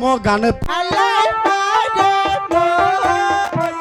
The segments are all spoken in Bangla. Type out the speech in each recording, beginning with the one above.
মো গানে। দাসী আমি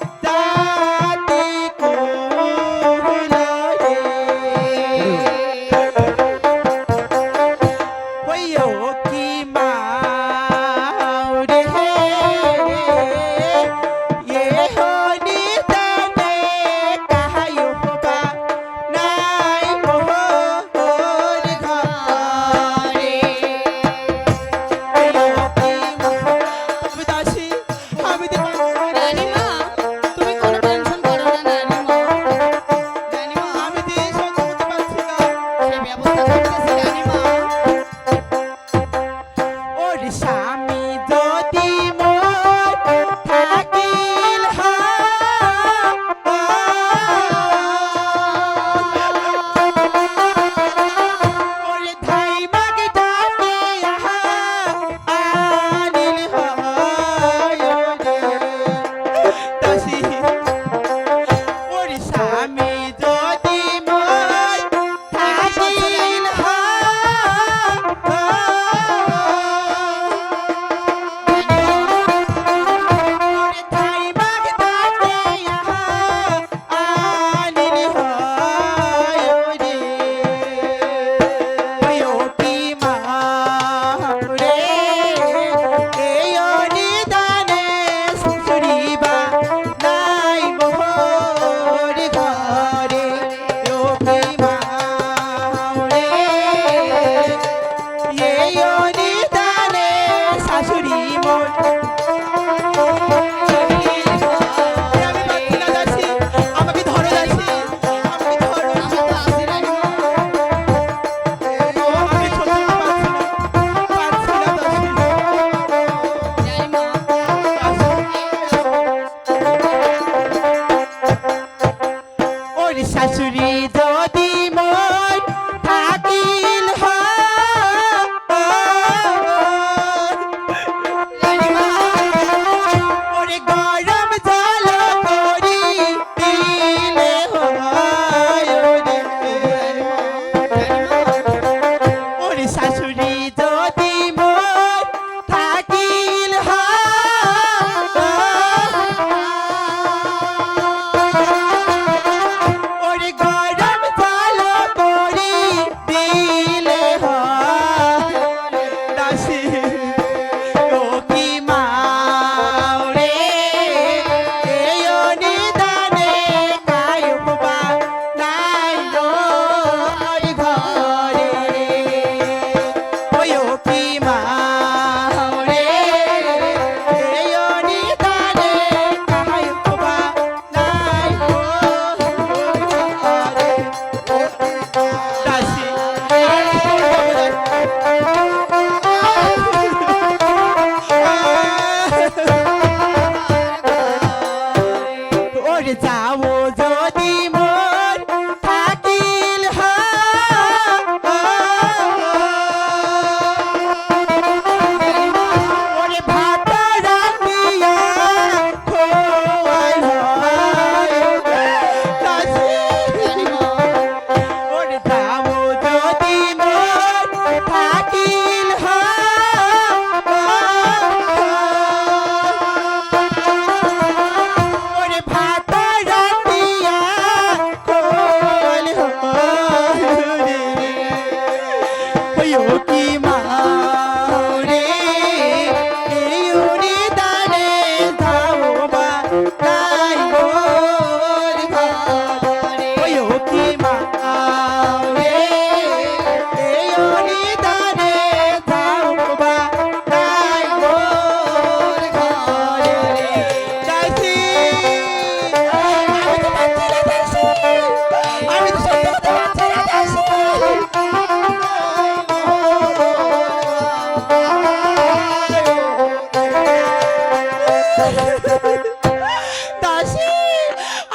দাসী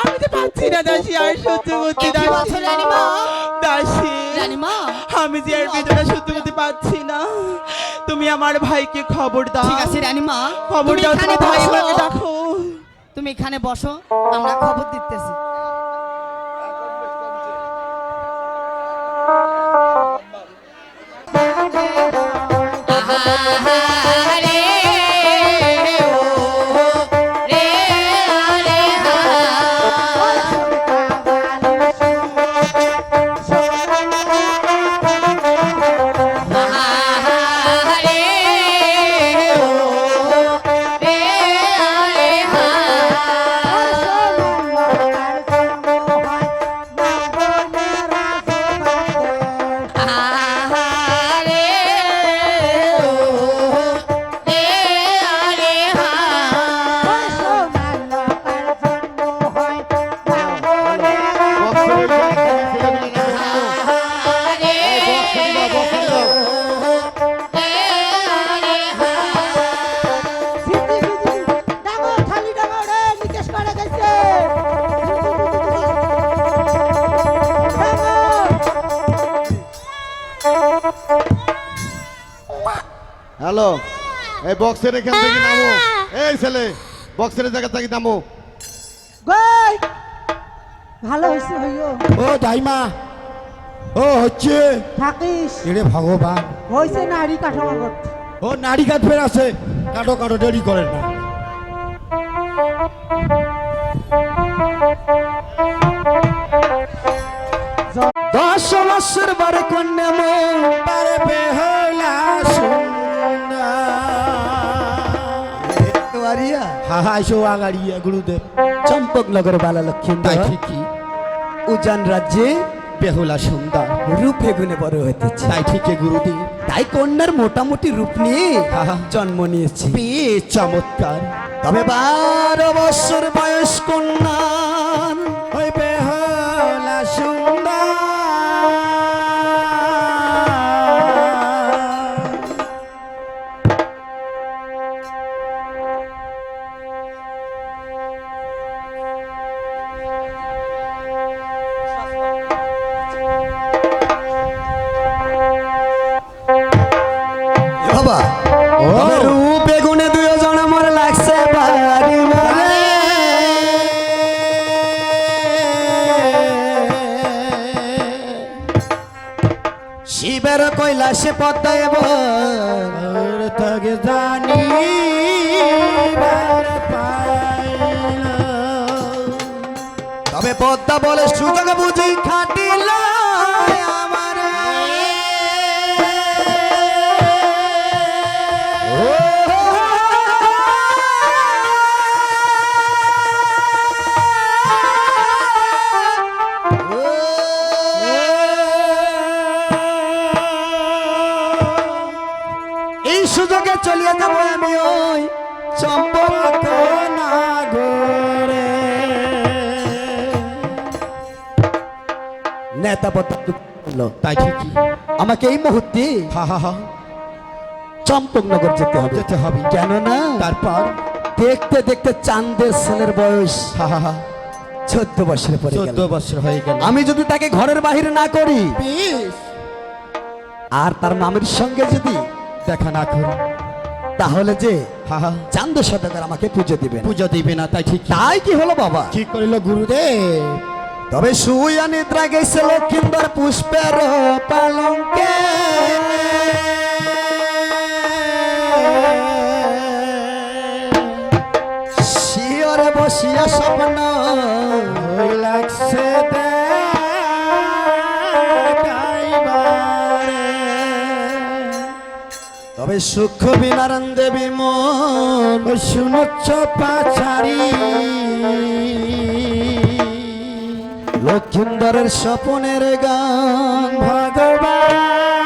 আমি তো পাচ্ছি না দাসী আর সহ্য করতে রানীমা? দাসী রানীমা? আমি যে আর বেদনা সহ্য করতে পারছি না। তুমি আমার ভাইকে খবর দাও। ঠিক আছে রানীমা। খবর দাও তোমার ভাই ডাকো তুমি এখানে বসো আমরা খবর দিতেছি। হ্যালো এই বক্সের এখান থেকে নামো। এই ছেলে বক্সের জায়গা থেকে নামো। ভালো হয়েছে হইও ও দাইমা ও হচ্ছে থাকিস। এরে ভগবান। হয়েছে নারী কাঠামোগত। ও নারী কাঠ ফের আছে। কাটো কাটো দেরি করেন না। দশ বারে কন্যা মন পারে বেহলা আরিয়া হাহাই সো আগাড়িয়া গুরুদেব। চম্পকনগর বালা লক্ষ্মী তাই ঠিকই। উজান রাজ্যে বেহুলা সুন্দর। রূপে গুণে বড় হইতেছে। তাই ঠিকই গুরুদেব। তাই কন্যার মোটামুটি রূপ নিয়ে জন্ম নিয়েছি। বেশ চমৎকার। তবে বারো বছর বয়স কন্যার শিবের কৈলাসে পদ্মায় তাকে জানি তবে পদ্মা বলে সুযোগ বুঝি খাটিল। চলিয়ে যাব আমি ওই চম্পক নাগরে নেতা তাই আমাকে এই মুহূর্তে হা হা হা। চম্পকনগর যেতে হবে। যেতে হবে। কেন না তারপর? দেখতে দেখতে চাঁদের ছেলের বয়স। হা হা হা। চোদ্দ বছরে গেল। চোদ্দ বছর হয়ে গেল। আমি যদি তাকে ঘরের বাহিরে না করি আর তার মামের সঙ্গে যদি দেখা না করি তাহলে যে চান্দ সদাগর আমাকে পুজো দিবে পুজো দিবে না তাই ঠিক। তাই কি হলো বাবা? কি করিল গুরুদেব? তবে শুয়া নিদ্রা গেছে লক্ষিন্দর পুষ্পের পালঙ্কে। শিয়রে বসিয়া সূক্ষ্ম বিনারায়ণ দেবী মন শুনছ পাছারি। লক্ষিন্দরের স্বপনের গান ভগবান।